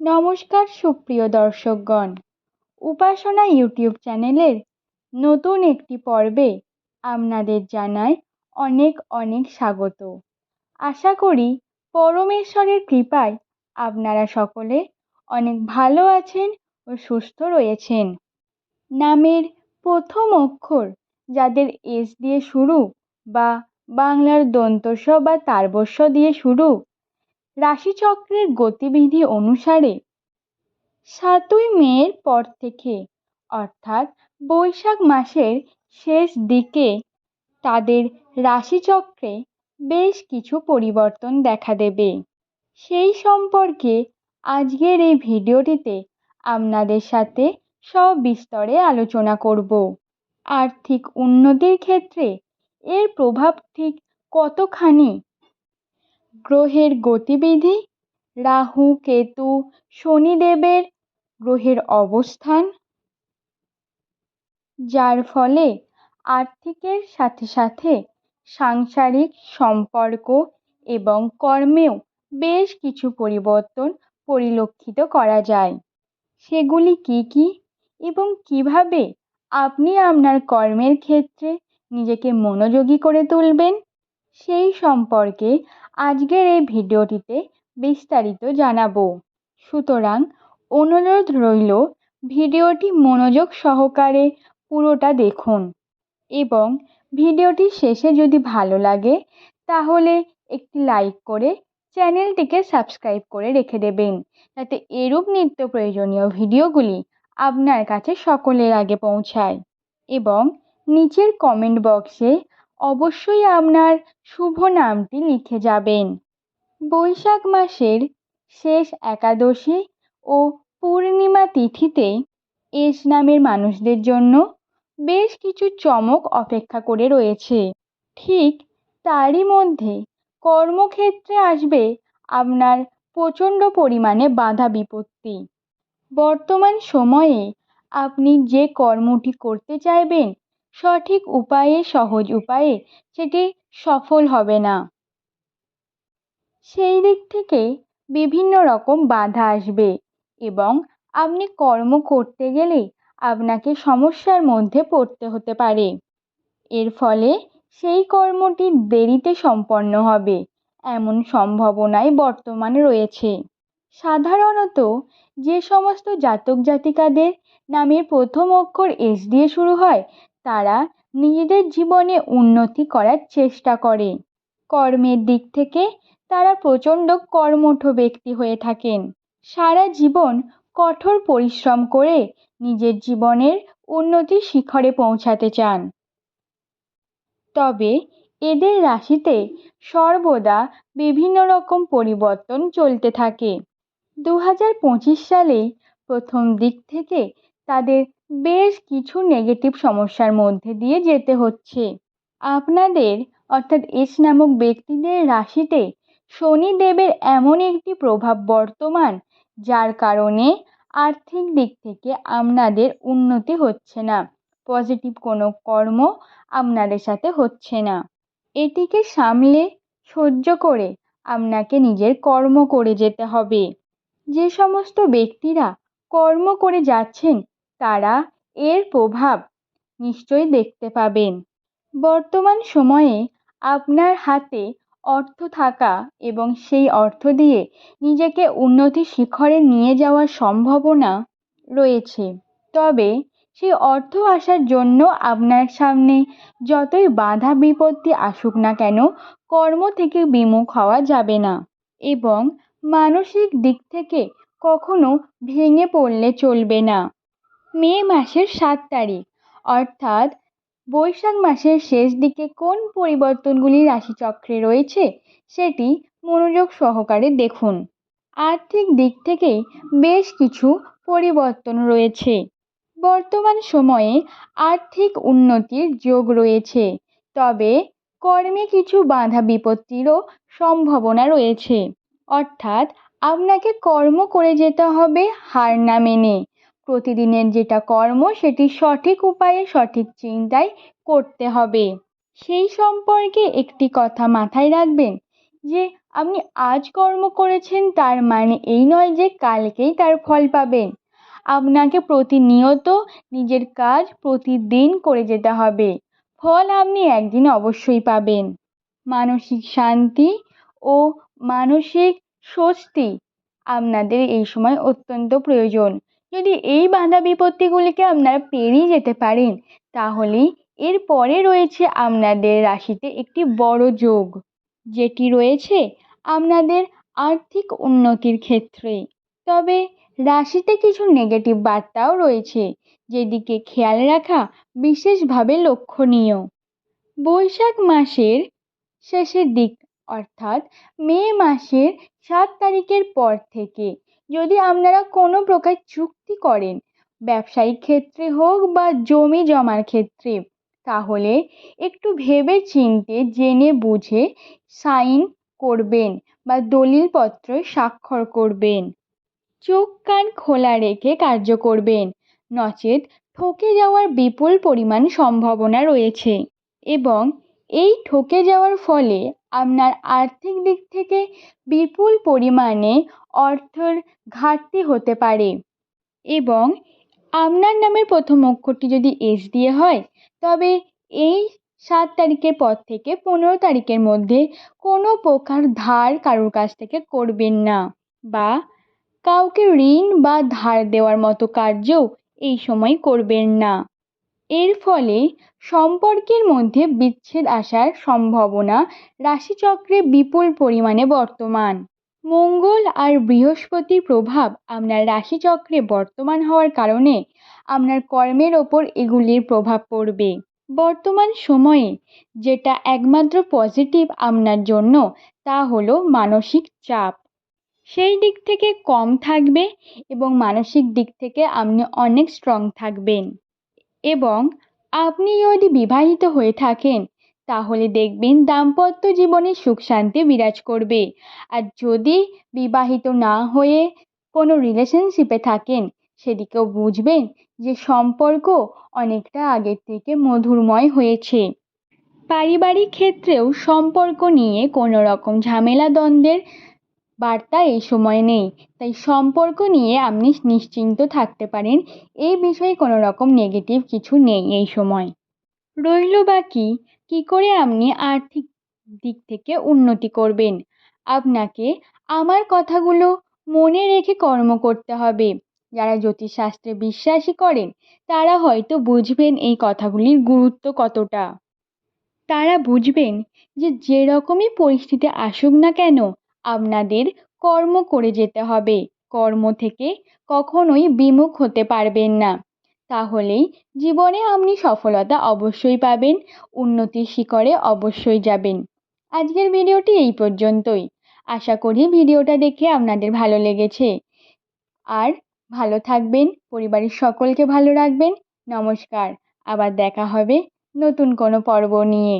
নমস্কার সুপ্রিয় দর্শকগণ। উপাসনা ইউটিউব চ্যানেলের নতুন একটি পর্বে আপনাদের জানাই অনেক অনেক স্বাগত। আশা করি পরমেশ্বরের কৃপায় আপনারা সকলে অনেক ভালো আছেন ও সুস্থ রয়েছেন। নামের প্রথম অক্ষর যাদের এস দিয়ে শুরু বা বাংলার দন্তস্ব বা তারবস্য দিয়ে শুরু রাশিচক্রের গতিবিধি অনুসারে সাতই মের পর থেকে, অর্থাৎ বৈশাখ মাসের শেষ দিকে তাদের রাশিচক্রে বেশ কিছু পরিবর্তন দেখা দেবে। সেই সম্পর্কে আজকের এই ভিডিওটিতে আপনাদের সাথে সব সবিস্তরে আলোচনা করব। আর্থিক উন্নতির ক্ষেত্রে এর প্রভাব ঠিক কতখানি গ্রহের গতিবিধি, রাহু, কেতু, শনিদেবের গ্রহের অবস্থান। যার ফলে আর্থিকের সাথে সাথে সাংসারিক সম্পর্ক এবং কর্মেও বেশ কিছু পরিবর্তন পরিলক্ষিত করা যায়। সেগুলি কি কি এবং কীভাবে আপনি আপনার কর্মের ক্ষেত্রে নিজেকে মনোযোগী করে তুলবেন, সেই সম্পর্কে আজকের এই ভিডিওটিতে বিস্তারিত জানাব। সুতরাং অনুরোধ রইল, ভিডিওটি মনোযোগ সহকারে পুরোটা দেখুন এবং ভিডিওটি শেষে যদি ভালো লাগে, তাহলে একটি লাইক করে চ্যানেলটিকে সাবস্ক্রাইব করে রেখে দেবেন। যাতে এরূপ নিত্য প্রয়োজনীয় ভিডিওগুলি আপনার কাছে সকলের আগে পৌঁছায় এবং নিচের কমেন্ট বক্সে অবশ্যই আপনার শুভ নামটি লিখে যাবেন। বৈশাখ মাসের শেষ একাদশী ও পূর্ণিমা তিথিতে এস নামের মানুষদের জন্য বেশ কিছু চমক অপেক্ষা করে রয়েছে। ঠিক তারই মধ্যে কর্মক্ষেত্রে আসবে আপনার প্রচণ্ড পরিমাণে বাধা বিপত্তি। বর্তমান সময়ে আপনি যে কর্মটি করতে চাইবেন সঠিক উপায়ে, সহজ উপায়ে সেটি সফল হবে না। সেই দিক থেকে বিভিন্ন রকম বাধা আসবে এবং আপনি কর্ম করতে গেলে আপনাকে সমস্যার মধ্যে পড়তে হতে পারে। এর ফলে সেই কর্মটি দেরিতে সম্পন্ন হবে এমন সম্ভাবনাই বর্তমানে রয়েছে। সাধারণত যে সমস্ত জাতক জাতিকাদের নামের প্রথম অক্ষর এস দিয়ে শুরু হয় তারা নিজেদের জীবনে উন্নতি করার চেষ্টা করে। কর্মের দিক থেকে তারা প্রচণ্ড কর্মঠ ব্যক্তি হয়ে থাকেন। সারা জীবন কঠোর পরিশ্রম করে নিজের জীবনের উন্নতির শিখরে পৌঁছাতে চান। তবে এদের রাশিতে সর্বদা বিভিন্ন রকম পরিবর্তন চলতে থাকে। দু হাজার পঁচিশ সালে প্রথম দিক থেকে তাদের বেশ কিছু নেগেটিভ সমস্যার মধ্যে দিয়ে যেতে হচ্ছে। আপনাদের, অর্থাৎ এস নামক ব্যক্তিদের রাশিতে শনিদেবের এমন একটি প্রভাব বর্তমান, যার কারণে আর্থিক দিক থেকে আপনাদের উন্নতি হচ্ছে না। পজিটিভ কোনো কর্ম আপনাদের সাথে হচ্ছে না। এটিকে সামলে, সহ্য করে আপনাকে নিজের কর্ম করে যেতে হবে। যে সমস্ত ব্যক্তিরা কর্ম করে যাচ্ছেন তারা এর প্রভাব নিশ্চয়ই দেখতে পাবেন। বর্তমান সময়ে আপনার হাতে অর্থ থাকা এবং সেই অর্থ দিয়ে নিজেকে উন্নতি শিখরে নিয়ে যাওয়ার সম্ভাবনা রয়েছে। তবে সেই অর্থ আসার জন্য আপনার সামনে যতই বাধা বিপত্তি আসুক না কেন, কর্ম থেকে বিমুখ হওয়া যাবে না এবং মানসিক দিক থেকে কখনো ভেঙে পড়লে চলবে না। মে মাসের সাত তারিখ। অর্থাৎ বৈশাখ মাসের শেষ দিকে কোন পরিবর্তনগুলি রাশিচক্রে রয়েছে সেটি মনোযোগ সহকারে দেখুন। আর্থিক দিক থেকে বেশ কিছু পরিবর্তন রয়েছে। বর্তমান সময়ে আর্থিক উন্নতির যোগ রয়েছে, তবে কর্মে কিছু বাধা বিপত্তিরও সম্ভাবনা রয়েছে। অর্থাৎ আপনাকে কর্ম করে যেতে হবে হার না মেনে। প্রতিদিনের যেটা কর্ম, সেটি সঠিক উপায়ে, সঠিক চিন্তায় করতে হবে। সেই সম্পর্কে একটি কথা মাথায় রাখবেন যে, আপনি আজ কর্ম করেছেন, তার মানে এই নয় যে কালকেই তার ফল পাবেন। আপনাকে প্রতিনিয়ত নিজের কাজ প্রতিদিন করে যেতে হবে। ফল আপনি একদিন অবশ্যই পাবেন। মানসিক শান্তি ও মানসিক স্বস্তি আপনাদের এই সময় অত্যন্ত প্রয়োজন। যদি এই বাধা বিপত্তিগুলিকে আপনারা পেরিয়ে যেতে পারেন তাহলেই এর পরে রয়েছে আপনাদের রাশিতে একটি বড় যোগ, যেটি রয়েছে আপনাদের আর্থিক উন্নতির ক্ষেত্রে। তবে রাশিতে কিছু নেগেটিভ বার্তাও রয়েছে, যেদিকে খেয়াল রাখা বিশেষভাবে লক্ষণীয়। বৈশাখ মাসের শেষের দিক, অর্থাৎ মে মাসের সাত তারিখের পর থেকে যদি আপনারা কোনো প্রকার চুক্তি করেন, ব্যবসায়িক ক্ষেত্রে হোক বা জমি জমার ক্ষেত্রে, তাহলে একটু ভেবে চিনতে জেনে বুঝে সাইন করবেন বা দলিলপত্রে স্বাক্ষর করবেন। চোখ কান খোলা রেখে কার্য করবেন। নচেত ঠকে যাওয়ার বিপুল পরিমাণ সম্ভাবনা রয়েছে এবং এই ঠকে যাওয়ার ফলে আপনার আর্থিক দিক থেকে বিপুল পরিমাণে অর্থের ঘাটতি হতে পারে। এবং আপনার নামের প্রথম অক্ষরটি যদি এস দিয়ে হয়, তবে এই সাত তারিখের পর থেকে পনেরো তারিখের মধ্যে কোনো প্রকার ধার কারোর কাছ থেকে করবেন না বা কাউকে ঋণ বা ধার দেওয়ার মতো কার্যও এই সময় করবেন না। এর ফলে সম্পর্কের মধ্যে বিচ্ছেদ আসার সম্ভাবনা রাশিচক্রে বিপুল পরিমাণে বর্তমান। মঙ্গল আর বৃহস্পতির প্রভাব আপনার রাশিচক্রে বর্তমান হওয়ার কারণে আপনার কর্মের ওপর এগুলির প্রভাব পড়বে। বর্তমান সময়ে যেটা একমাত্র পজিটিভ আপনার জন্য তা হলো মানসিক চাপ। সেই দিক থেকে কম থাকবে এবং মানসিক দিক থেকে আপনি অনেক স্ট্রং থাকবেন। এবং আপনি যদি বিবাহিত হয়ে থাকেন, তাহলে দেখবেন দাম্পত্য জীবনে সুখ শান্তি বিরাজ করবে। আর যদি বিবাহিত না হয়ে কোনো রিলেশনশিপে থাকেন, সেদিকেও বুঝবেন যে সম্পর্ক অনেকটা আগের থেকে মধুরময় হয়েছে। পারিবারিক ক্ষেত্রেও সম্পর্ক নিয়ে কোনো রকম ঝামেলা দ্বন্দ্বের বার্তা এই সময় নেই। তাই সম্পর্ক নিয়ে আপনি নিশ্চিন্ত থাকতে পারেন। এই বিষয়ে কোনো রকম নেগেটিভ কিছু নেই এই সময়। রইল বাকি, কী করে আপনি আর্থিক দিক থেকে উন্নতি করবেন? আপনাকে আমার কথাগুলো মনে রেখে কর্ম করতে হবে। যারা জ্যোতিষশাস্ত্রে বিশ্বাসী করেন, তারা হয়তো বুঝবেন এই কথাগুলির গুরুত্ব কতটা। তারা বুঝবেন যে যেরকমই পরিস্থিতি আসুক না কেন আপনাদের কর্ম করে যেতে হবে। কর্ম থেকে কখনোই বিমুখ হতে পারবেন না। তাহলেই জীবনে আপনি সফলতা অবশ্যই পাবেন, উন্নতির শিখরে অবশ্যই যাবেন। আজকের ভিডিওটি এই পর্যন্তই। আশা করি ভিডিওটা দেখে আপনাদের ভালো লেগেছে। আর ভালো থাকবেন, পরিবারের সকলকে ভালো রাখবেন। নমস্কার। আবার দেখা হবে নতুন কোনো পর্ব নিয়ে।